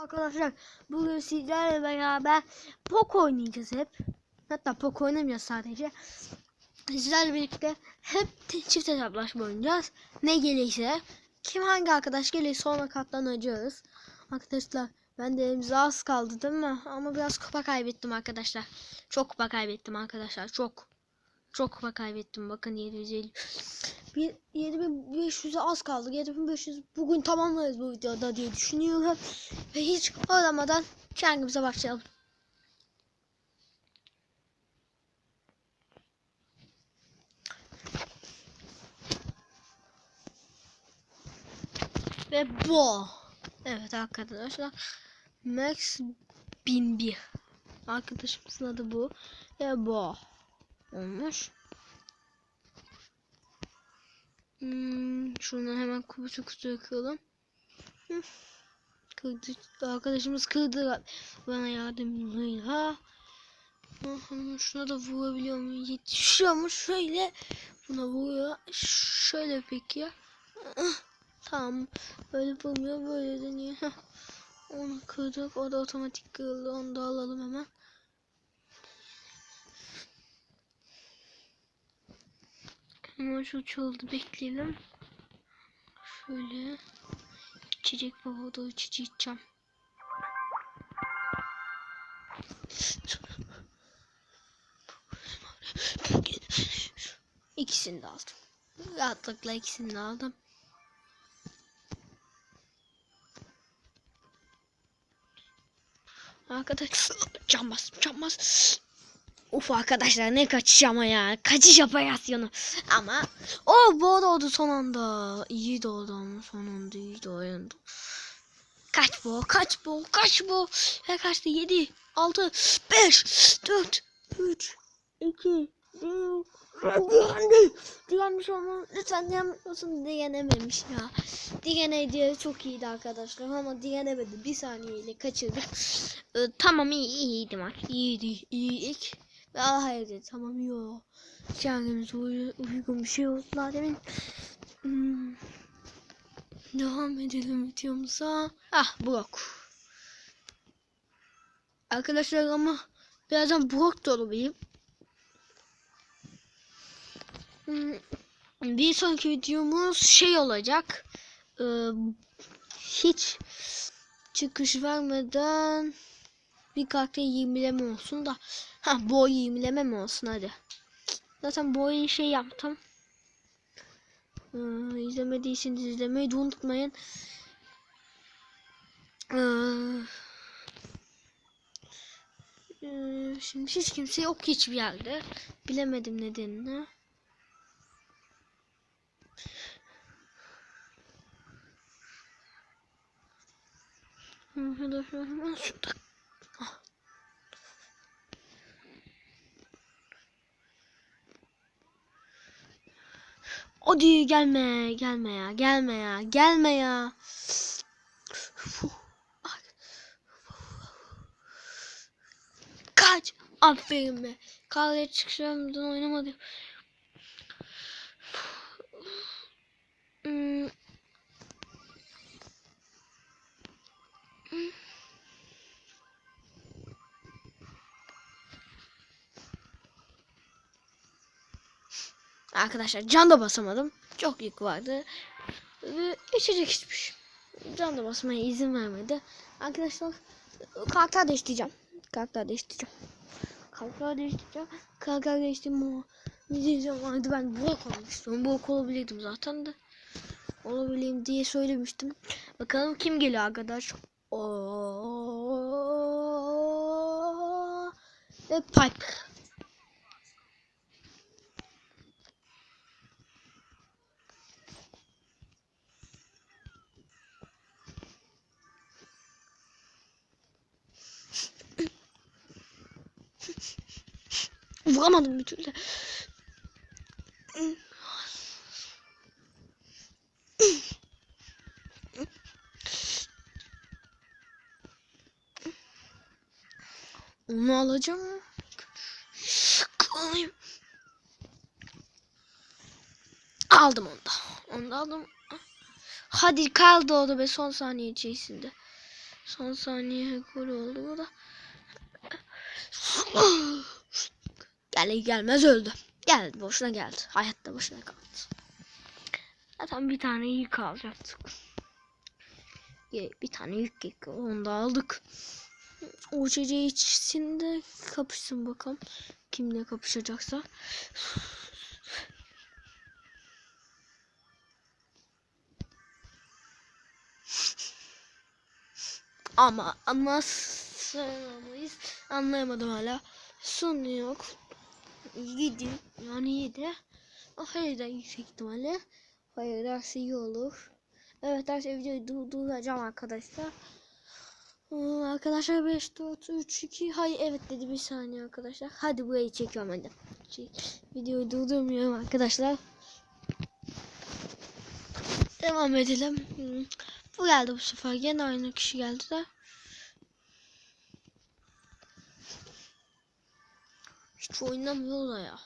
Arkadaşlar bugün sizlerle beraber pok oynayacağız hep. Hatta pok oynamayacağız sadece. Sizlerle birlikte hep çift hesaplaşma oynayacağız. Ne gelirse. Kim hangi arkadaş gelirse ona katlanacağız. Arkadaşlar ben de elimize az kaldı değil mi? Ama biraz kupa kaybettim arkadaşlar. Çok kupa kaybettim arkadaşlar. Çok. Çok kupa kaybettim. Bakın 750. Bir 7500'e az kaldı. 7500 bugün tamamlarız bu videoda diye düşünüyorum. Ve hiç aramadan kendimize başlayalım. Ve bu. Evet arkadaşlar. Max 1001. Arkadaşımızın adı bu. Ve bu. Olmuş. Hmm, şunu hemen kutu kutu kıralım. Kırdı. Arkadaşımız kırdı bana yardımıyla. Aha, Şuna da vurabiliyor mu? Yetişiyor mu? Şöyle buna vuruyor. Şöyle peki. Ah, Tamam. Böyle vurmuyor. Böyle deniyor. Onu kırdık. O da otomatik kırıldı. Onu da alalım hemen. Ama şu çaldı bekleyelim. Şöyle. İçecek o da içici içeceğim. İkisini de aldım. Rahatlıkla ikisini de aldım. Arkadaşlar cam bas cam bas. Uf arkadaşlar ne kaçış ama ya. Kaçış operasyonu. Ama o bu doğdu son anda. İyi doğdu ama son anda iyi doğdu. Kaç bu? Kaç bu? Kaç bu? Ve kaçtı? 7, 6, 5, 4, 3, 2, 1. Direndi. Direnmiş olmam. Lütfen direnmiyorsun. Direnememiş ya. Direneydi çok iyiydi arkadaşlar ama direnemedi. Bir saniyeyle kaçırdık. Ee, tamam iyi iyiydi maç. İyiydi. İyiydik. Ve hayır dedi. Tamam iyi o. Kendimize uy- uygun bir şey oldu daha demin. Hmm. Devam edelim videomuza. Ah Brock. Arkadaşlar ama birazdan Brock da olabilir. Hmm, Bir sonraki videomuz şey olacak. Ee, hiç çıkış vermeden bir karakter 20'leme olsun da. Ha boy 20'leme mi olsun hadi. Zaten boyu şey yaptım. Ee, izlemediyseniz izlemeyi de unutmayın. Ee, ee, şimdi hiç kimse yok hiçbir yerde. Bilemedim nedenini. Arkadaşlar hemen şurada. Hadi gelme gelme ya gelme ya gelme ya. Kaç. Aferin be. Kahveye çıkışlarımdan oynamadım. Hmm. Arkadaşlar can da basamadım. Çok yük vardı. Ve içecek içmiş. Can da basmaya izin vermedi. Arkadaşlar karakter değiştireceğim. Karakter değiştireceğim. Karakter değiştireceğim. Karakter değiştirdim ama ne diyeceğim vardı ben Brock olmak istiyorum. Brock olabilirdim zaten de. Olabileyim diye söylemiştim. Bakalım kim geliyor arkadaş. Oo. Ve Piper. Vuramadım bir türlü. Onu alacağım. Alayım. Aldım onu da. Onu da aldım. Hadi kaldı o da be son saniye içerisinde. Son saniye gol oldu bu da. Gelir gelmez öldü. Geldi boşuna geldi. Hayatta boşuna kaldı. Zaten bir tane yük alacaktık. Bir tane yük yük onu da aldık. O içeceği içsinde kapışsın bakalım. Kimle kapışacaksa. Ama ama sığınamayız. Anlayamadım hala. Son yok. 7 yani 7. O hayırdan yüksek ihtimalle. Hayır dersi iyi olur. Evet dersi videoyu durduracağım arkadaşlar. Aa, Arkadaşlar 5 4 3 2 hayır evet dedi bir saniye arkadaşlar. Hadi burayı çekiyorum hadi. Çek. Videoyu durdurmuyorum arkadaşlar. Devam edelim. Hmm. Bu geldi bu sefer. Gene aynı kişi geldi de. Hiç oynamıyor da ya.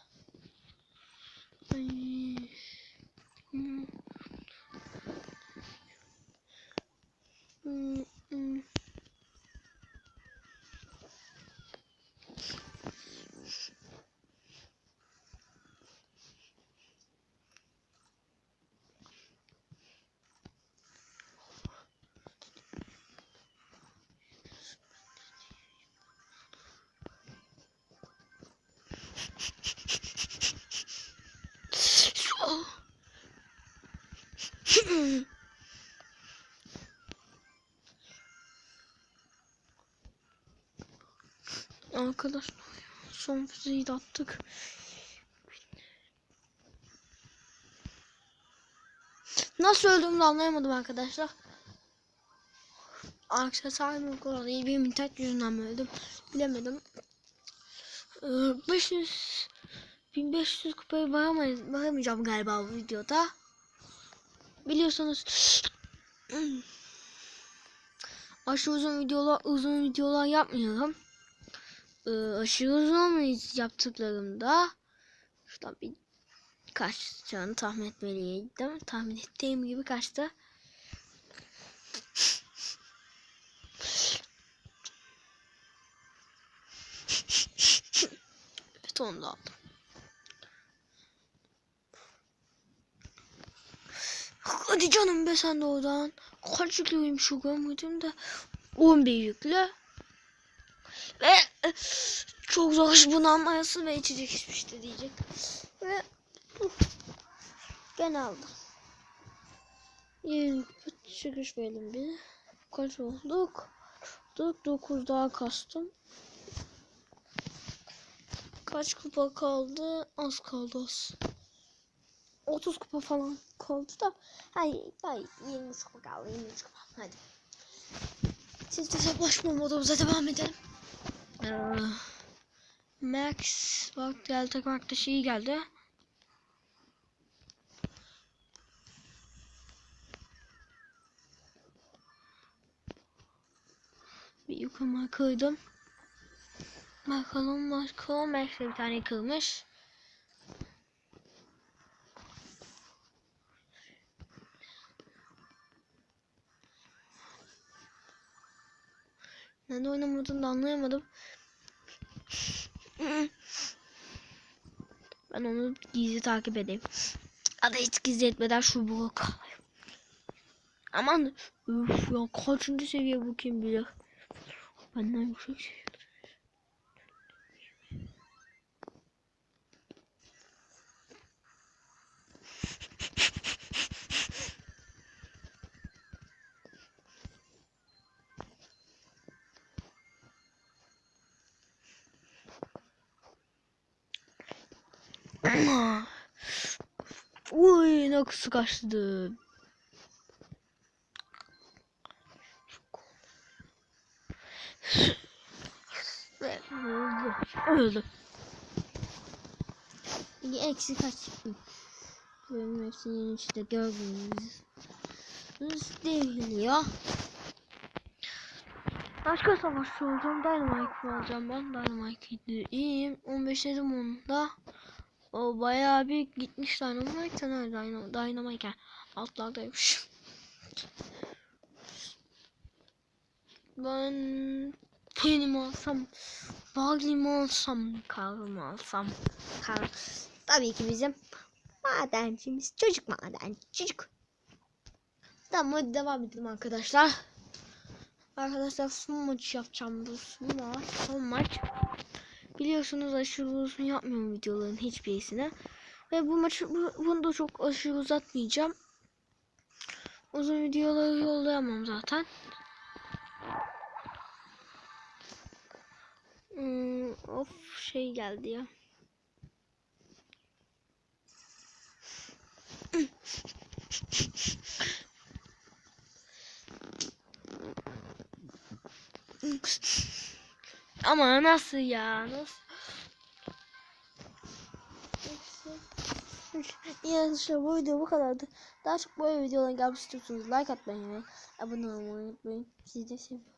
Ay. Hmm. Hmm, hmm. Arkadaşlar son füzeyi de attık. Nasıl öldüğümü anlayamadım arkadaşlar. Aksesuar mı kolay iyi bir internet yüzünden mi öldüm bilemedim. Ee, 500 1500 kupayı varamayız, varamayacağım galiba bu videoda. Biliyorsunuz aşırı uzun videolar uzun videolar yapmıyorum. Ee, aşırı uzun yaptıklarımda şuradan bir kaç canı tahmin etmeliydim. Tahmin ettiğim gibi kaçtı. evet onu da aldım. Hadi canım be sen de oradan. Kaç yüklüyüm şu görmedim de. 11 yüklü. Ve e, çok zor bunalmayası ve içecek içmişti diyecek. Ve gene aldım. 20 çıkış verelim bir. Kaç olduk? 9 daha kastım. Kaç kupa kaldı? Az kaldı az. 30 kupa falan kaldı da. Hayır, hayır 20 kupa kaldı. 20 kupa. Hadi. Siz de hesaplaşma modumuza devam edelim. Ee, Max bak takım arkadaşı iyi geldi. Bir yukarıma kırdım. Bakalım bakalım Max de bir tane kırmış. Nerede oynamadığını da anlayamadım. Ben onu gizli takip edeyim. Ya da hiç gizli etmeden şu bu Aman üf ya kaçıncı seviye bu kim bilir. Benden yüksek şey. Uy nasıl kaçtı. Ve öldü. Öldü. İki eksi kaç? Benim hepsinin işte gördüğünüz değil ya. Başka savaşçı oldum. Dynamite alacağım ben. Dynamite'ı iyiyim. 15 dedim onda. O bayağı bir gitmiş Dynamite. Dynamite, Dynamite altlardaymış. Ben Penny mi alsam? Barley mi alsam? Karl mı alsam? Karl. Tabii ki bizim madencimiz. Çocuk madenci. Çocuk. Tamam hadi devam edelim arkadaşlar. Arkadaşlar son maç yapacağım bu son maç. Son maç. Biliyorsunuz aşırı uzun yapmıyorum videoların hiçbirisine. Ve bu maçı bu, bunu da çok aşırı uzatmayacağım. Uzun videoları yollayamam zaten. Hmm, of şey geldi ya. Bu kadardı. Daha çok böyle videoların gelmek istiyorsanız like atmayı ve abone olmayı unutmayın. Sizi de seviyorum.